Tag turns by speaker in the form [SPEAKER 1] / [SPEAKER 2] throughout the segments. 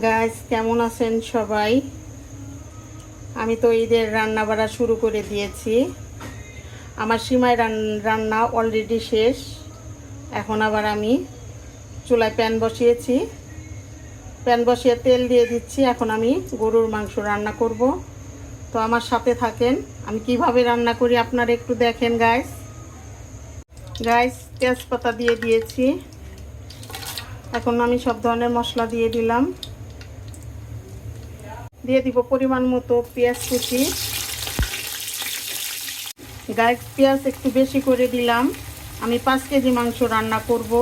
[SPEAKER 1] Guys কেমন আছেন সবাই? আমি তো ঈদের রান্না বাড়া শুরু করে দিয়েছি। আমার সীমায় রান- রান্না অলরেডি শেষ। এখন আবার আমি চুলায় প্যান বসিয়েছি। প্যান বসিয়ে তেল দিয়ে দিচ্ছি। এখন আমি গরুর মাংস রান্না করব। তো আমার সাথে থাকেন। আমি কীভাবে রান্না করি আপনারা একটু দেখেন গাইস গাইস তেজপাতা দিয়ে দিয়েছি। এখন আমি সব ধরনের মশলা দিয়ে দিলাম। দিয়ে দিব পরিমাণ মতো পেঁয়াজ কুচি। গায়ে পেঁয়াজ একটু বেশি করে দিলাম। আমি পাঁচ কেজি মাংস রান্না করব।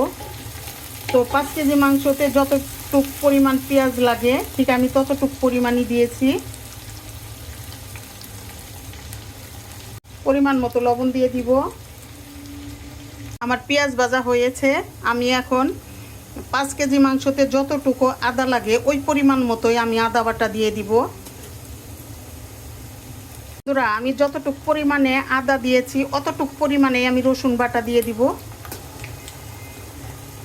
[SPEAKER 1] তো পাঁচ কেজি মাংসতে যতটুক পরিমাণ পেঁয়াজ লাগে, ঠিক আমি ততটুক পরিমাণই দিয়েছি। পরিমাণ মতো লবণ দিয়ে দিব। আমার পেঁয়াজ ভাজা হয়েছে। আমি এখন পাঁচ কেজি মাংসতে যতটুকু আদা লাগে, ওই পরিমাণ মতোই আমি আদা বাটা দিয়ে দিব। বন্ধুরা, আমি যতটুক পরিমাণে আদা দিয়েছি, অতটুক পরিমাণে আমি রসুন বাটা দিয়ে দিব।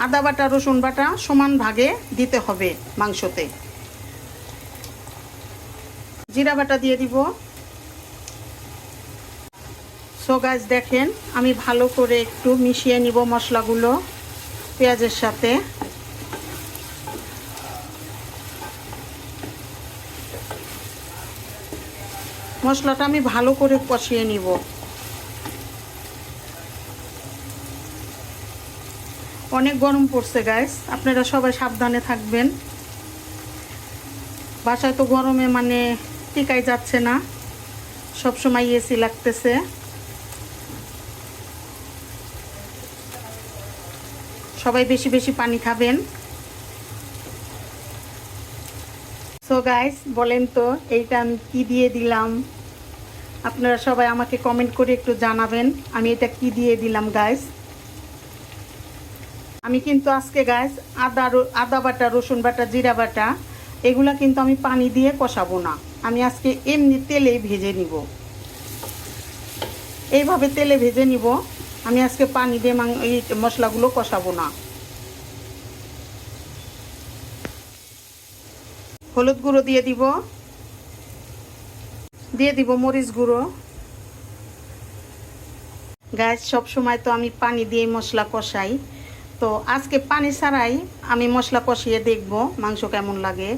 [SPEAKER 1] আদা বাটা, রসুন বাটা সমান ভাগে দিতে হবে মাংসতে। জিরা বাটা দিয়ে দিব। সো গাছ দেখেন, আমি ভালো করে একটু মিশিয়ে নিব মশলাগুলো পেঁয়াজের সাথে। মশলাটা আমি ভালো করে কষিয়ে নিব। অনেক গরম পড়ছে গ্যাস আপনারা সবাই সাবধানে থাকবেন। বাসায় তো গরমে মানে টিকাই যাচ্ছে না। সব সময় এসি লাগতেছে। সবাই বেশি বেশি পানি খাবেন। সো গাইস বলেন তো, এইটা আমি কি দিয়ে দিলাম? আপনারা সবাই আমাকে কমেন্ট করে একটু জানাবেন আমি এটা কি দিয়ে দিলাম গাইস আমি কিন্তু আজকে গাইস আদা আদা বাটা, রসুন বাটা, জিরা বাটা, এগুলা কিন্তু আমি পানি দিয়ে কষাবো না। আমি আজকে এমনি তেলে ভেজে নিব। এইভাবে তেলে ভেজে নিব। আমি আজকে পানি দিয়ে এই মশলাগুলো কষাবো না। হলুদ গুঁড়ো দিয়ে দিব। দিয়ে দিব মরিচ গুঁড়ো। গ্যাস সব সময় তো আমি পানি দিয়ে মশলা কষাই। তো আজকে পানি ছাড়াই আমি মশলা কষিয়ে দেখব মাংস কেমন লাগে।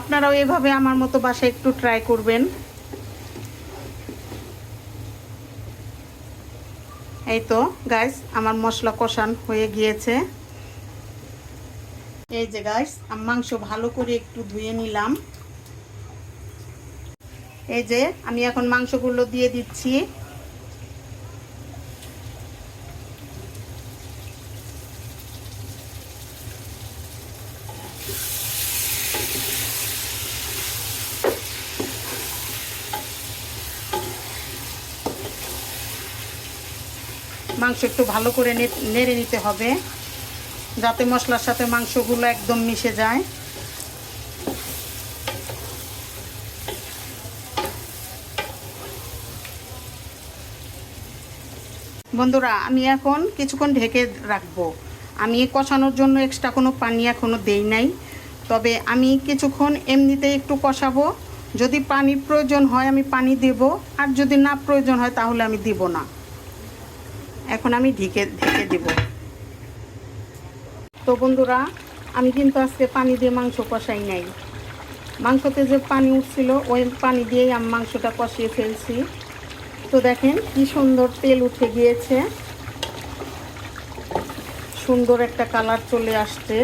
[SPEAKER 1] আপনারাও এভাবে আমার মতো বাসায় একটু ট্রাই করবেন। এই তো গাইস আমার মশলা কষান হয়ে গিয়েছে। এই যে গাইস মাংস ভালো করে একটু ধুয়ে নিলাম। এই যে আমি এখন মাংসগুলো দিয়ে দিচ্ছি। মাংস একটু ভালো করে নেড়ে নিতে হবে। যাতে মশলার সাথে মাংসগুলো একদম মিশে যায়। বন্ধুরা, আমি এখন কিছুক্ষণ ঢেকে রাখব। আমি কষানোর জন্য এক্সট্রা কোনো পানি এখনও দেই নাই। তবে আমি কিছুক্ষণ এমনিতে একটু কষাবো। যদি পানির প্রয়োজন হয় আমি পানি দেব, আর যদি না প্রয়োজন হয় তাহলে আমি দিব না। এখন আমি ঢেকে ঢেকে দেবো। তো বন্ধুরা, আমি কিন্তু আজকে পানি দিয়ে মাংস কষাই নাই। মাংসতে যে পানি উঠছিল, ওই পানি দিয়েই আমি মাংসটা কষিয়ে ফেলছি। তো দেখেন কি সুন্দর তেল উঠে গিয়েছে। সুন্দর একটা কালার চলে আসছে।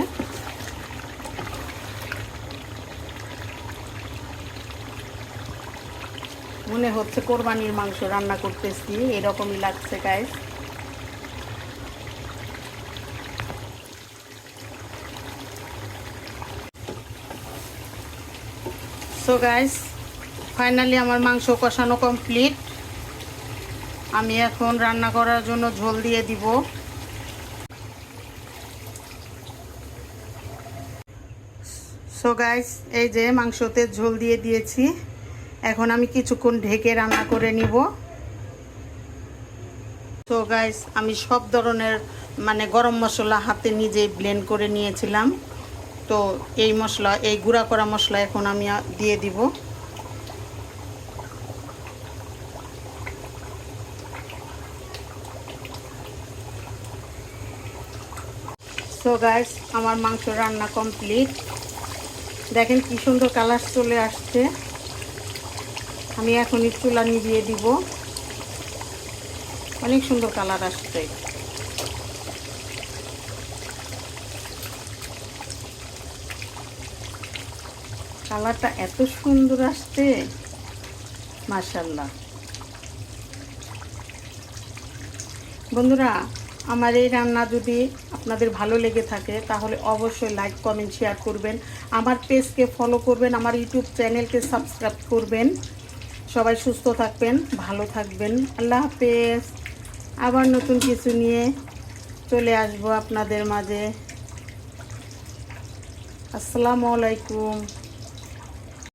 [SPEAKER 1] মনে হচ্ছে কোরবানির মাংস রান্না করতেছি, এরকমই লাগছে গাইস সো গাইস ফাইনালি আমার মাংস কষানো কমপ্লিট আমি এখন রান্না করার জন্য ঝোল দিয়ে দিব। সো গাইস এই যে মাংসতে ঝোল দিয়ে দিয়েছি। এখন আমি কিছুক্ষণ ঢেকে রান্না করে নিব। সো গাইস আমি সব ধরনের মানে গরম মশলা হাতে নিজেই ব্লেন্ড করে নিয়েছিলাম। তো এই মশলা, এই গুঁড়া করা মশলা এখন আমি দিয়ে দিব। সো গাইস আমার মাংস রান্না কমপ্লিট দেখেন কি সুন্দর কালার চলে আসছে। আমি এখনই চুলা নিভিয়ে দিব। অনেক সুন্দর কালার আসছে। কালারটা এত সুন্দর আসছে। মাশাল্লাহ বন্ধুরা, আমার এই রান্না যদি আপনাদের ভালো লেগে থাকে, তাহলে অবশ্যই লাইক কমেন্ট শেয়ার করবেন। আমার পেজকে ফলো করবেন, আমার ইউটিউব চ্যানেলকে সাবস্ক্রাইব করবেন। সবাই সুস্থ থাকবেন, ভালো থাকবেন। আল্লাহ হাফেজ। আবার নতুন কিছু নিয়ে চলে আসব আপনাদের মাঝে। আসসালামু আলাইকুম।